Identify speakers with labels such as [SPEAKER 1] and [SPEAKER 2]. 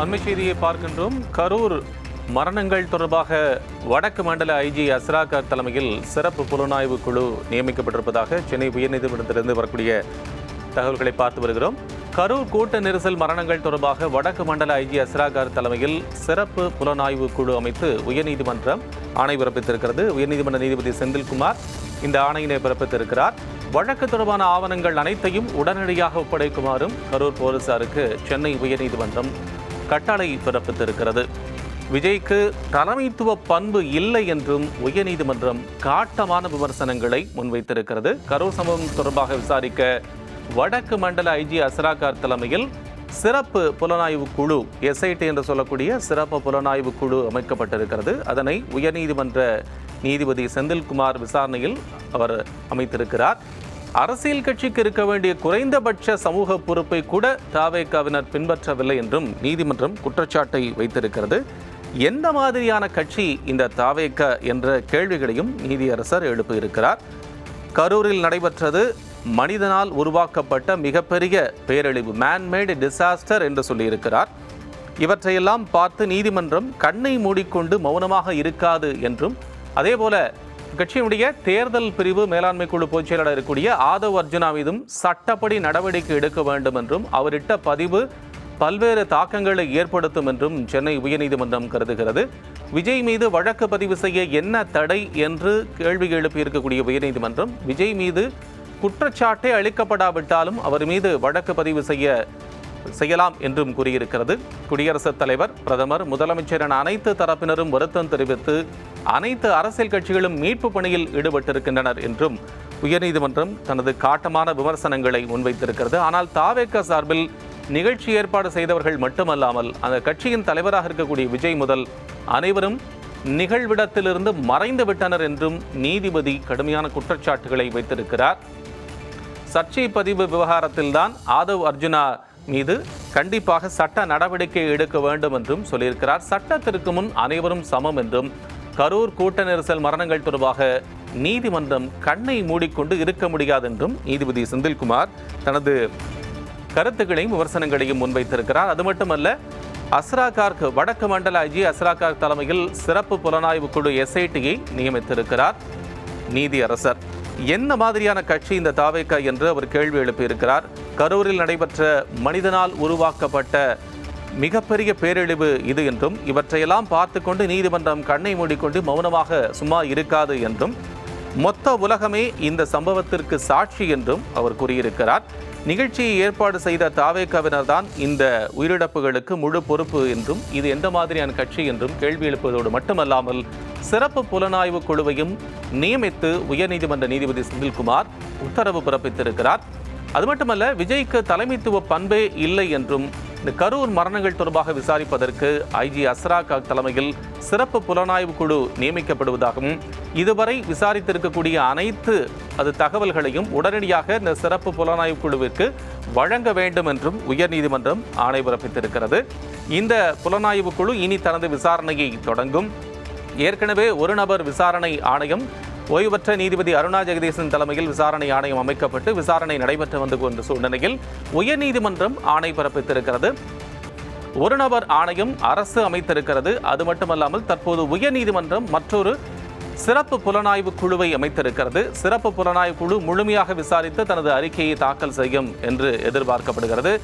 [SPEAKER 1] அண்மை செய்தியை பார்க்கின்றோம். கரூர் மரணங்கள் தொடர்பாக வடக்கு மண்டல ஐஜி அஸ்ராகர் தலைமையில் சிறப்பு புலனாய்வு குழு நியமிக்கப்பட்டிருப்பதாக சென்னை உயர்நீதிமன்றத்திலிருந்து வரக்கூடிய தகவல்களை பார்த்து வருகிறோம். கரூர் கூட்ட நெரிசல் மரணங்கள் தொடர்பாக வடக்கு மண்டல ஐஜி அஸ்ராகர் தலைமையில் சிறப்பு புலனாய்வு குழு அமைத்து உயர்நீதிமன்றம் ஆணை பிறப்பித்திருக்கிறது. உயர்நீதிமன்ற நீதிபதி செந்தில்குமார் இந்த ஆணையினை பிறப்பித்திருக்கிறார். வழக்கு தொடர்பான ஆவணங்கள் அனைத்தையும் உடனடியாக ஒப்படைக்குமாறும் கரூர் போலீசாருக்கு சென்னை உயர்நீதிமன்றம் கட்டளை பிறப்பித்திருக்கிறது. விஜய்க்கு தலைமைத்துவ பண்பு இல்லை என்றும் உயர்நீதிமன்றம் காட்டமான விமர்சனங்களை முன்வைத்திருக்கிறது. கரூர் சம்பவம் தொடர்பாக விசாரிக்க வடக்கு மண்டல ஐஜி அசராகார் தலைமையில் சிறப்பு புலனாய்வு குழு எஸ்ஐடி என்று சொல்லக்கூடிய சிறப்பு புலனாய்வு குழு அமைக்கப்பட்டிருக்கிறது. அதனை உயர்நீதிமன்ற நீதிபதி செந்தில்குமார் விசாரணையில் அவர் அமைத்திருக்கிறார். அரசியல் கட்சிக்கு இருக்க வேண்டிய குறைந்தபட்ச சமூக பொறுப்பை கூட தாவேக்காவினர் பின்பற்றவில்லை என்றும் நீதிமன்றம் குற்றச்சாட்டை வைத்திருக்கிறது. எந்த மாதிரியான கட்சி இந்த தாவேக்க என்ற கேள்விகளையும் நீதியரசர் எழுப்பியிருக்கிறார். கரூரில் நடைபெற்றது மனிதனால் உருவாக்கப்பட்ட மிகப்பெரிய பேரழிவு மேன்மேடு டிசாஸ்டர் என்று சொல்லியிருக்கிறார். இவற்றையெல்லாம் பார்த்து நீதிமன்றம் கண்ணை மூடிக்கொண்டு மௌனமாக இருக்காது என்றும் அதேபோல கட்சியினுடைய தேர்தல் பிரிவு மேலாண்மை குழு பொதுச் செயலாளர் இருக்கக்கூடிய ஆதவ் அர்ஜுனா மீதும் சட்டப்படி நடவடிக்கை எடுக்க வேண்டும் என்றும் அவரிட்ட பதிவு பல்வேறு தாக்கங்களை ஏற்படுத்தும் என்றும் சென்னை உயர்நீதிமன்றம் கருதுகிறது. விஜய் மீது வழக்கு பதிவு செய்ய என்ன தடை என்று கேள்வி எழுப்பியிருக்கக்கூடிய உயர்நீதிமன்றம் விஜய் மீது குற்றச்சாட்டே அளிக்கப்படாவிட்டாலும் அவர் மீது வழக்கு பதிவு செய்ய செய்யலாம் என்றும் கூறியிருக்கிறது. குடியரசுத் தலைவர் பிரதமர் முதலமைச்சர் என அனைத்து தரப்பினரும் வருத்தம் தெரிவித்து அனைத்து அரசியல் கட்சிகளும் மீட்பு பணியில் ஈடுபட்டிருக்கின்றனர் என்றும் உயர்நீதிமன்றம் தனது காட்டமான விமர்சனங்களை முன்வைத்திருக்கிறது. ஆனால் தாவேக்க சார்பில் நிகழ்ச்சி ஏற்பாடு செய்தவர்கள் மட்டுமல்லாமல் அந்த கட்சியின் தலைவராக இருக்கக்கூடிய விஜய் முதல் அனைவரும் நிகழ்விடத்திலிருந்து மறைந்து விட்டனர் என்றும் நீதிபதி கடுமையான குற்றச்சாட்டுகளை வைத்திருக்கிறார். சர்ச்சை பதிவு விவகாரத்தில்தான் ஆதவ் அர்ஜுனா மீது கண்டிப்பாக சட்ட நடவடிக்கை எடுக்க வேண்டும் என்றும் சொல்லியிருக்கிறார். சட்டத்திற்கு முன் அனைவரும் சமம் என்றும் கரூர் கூட்ட நெரிசல் மரணங்கள் தொடர்பாக நீதிமன்றம் கண்ணை மூடிக்கொண்டு இருக்க முடியாது என்றும் நீதிபதி செந்தில்குமார் தனது கருத்துக்களையும் விமர்சனங்களையும் முன்வைத்திருக்கிறார். அது மட்டுமல்ல அஸ்ரா கார்க் வடக்கு மண்டல ஐஜி அஸ்ரா கார்க் தலைமையில் சிறப்பு புலனாய்வு குழு எஸ்ஐடியை நியமித்திருக்கிறார். நீதி அரசர் என்ன மாதிரியான கட்சி இந்த தாவேக்கா என்று அவர் கேள்வி எழுப்பியிருக்கிறார். கரூரில் நடைபெற்ற மனிதனால் உருவாக்கப்பட்ட மிகப்பெரிய பேரழிவு இது என்றும் இவற்றையெல்லாம் பார்த்து கொண்டு நீதிமன்றம் கண்ணை மூடிக்கொண்டு மௌனமாக சும்மா இருக்காது என்றும் மொத்த உலகமே இந்த சம்பவத்திற்கு சாட்சி என்றும் அவர் கூறியிருக்கிறார். நிகழ்ச்சியை ஏற்பாடு செய்த தாவேக்காவினர் தான் இந்த உயிரிழப்புகளுக்கு முழு பொறுப்பு என்றும் இது எந்த மாதிரியான கட்சி என்றும் கேள்வி எழுப்புவதோடு மட்டுமல்லாமல் சிறப்பு புலனாய்வு குழுவையும் நியமித்து உயர்நீதிமன்ற நீதிபதி செந்தில்குமார் உத்தரவு பிறப்பித்திருக்கிறார். அது மட்டுமல்ல விஜய்க்கு தலைமைத்துவ பண்பே இல்லை என்றும் இந்த கரூர் மரணங்கள் தொடர்பாக விசாரிப்பதற்கு ஐஜி அஸ்ரா காக் தலைமையில் சிறப்பு புலனாய்வு குழு நியமிக்கப்படுவதாகவும் இதுவரை விசாரித்திருக்கக்கூடிய அனைத்து அது தகவல்களையும் உடனடியாக இந்த சிறப்பு புலனாய்வு குழுவிற்கு வழங்க வேண்டும் என்றும் உயர்நீதிமன்றம் ஆணை பிறப்பித்திருக்கிறது. இந்த புலனாய்வு குழு இனி தனது விசாரணையை தொடங்கும். ஏற்கனவே ஒரு நபர் விசாரணை ஆணையம் ஓய்வு பெற்ற நீதிபதி அருணா ஜெகதீசன் தலைமையில் விசாரணை ஆணையம் அமைக்கப்பட்டு விசாரணை நடைபெற்று வந்து கொண்ட சூழ்நிலையில் உயர்நீதிமன்றம் ஆணை பிறப்பித்திருக்கிறது. ஒரு நபர் ஆணையம் அரசு அமைத்திருக்கிறது. அது மட்டுமல்லாமல் தற்போது உயர்நீதிமன்றம் மற்றொரு சிறப்பு புலனாய்வு குழுவை அமைத்திருக்கிறது. சிறப்பு புலனாய்வு குழு முழுமையாக விசாரித்து தனது அறிக்கையை தாக்கல் செய்யும் என்று எதிர்பார்க்கப்படுகிறது.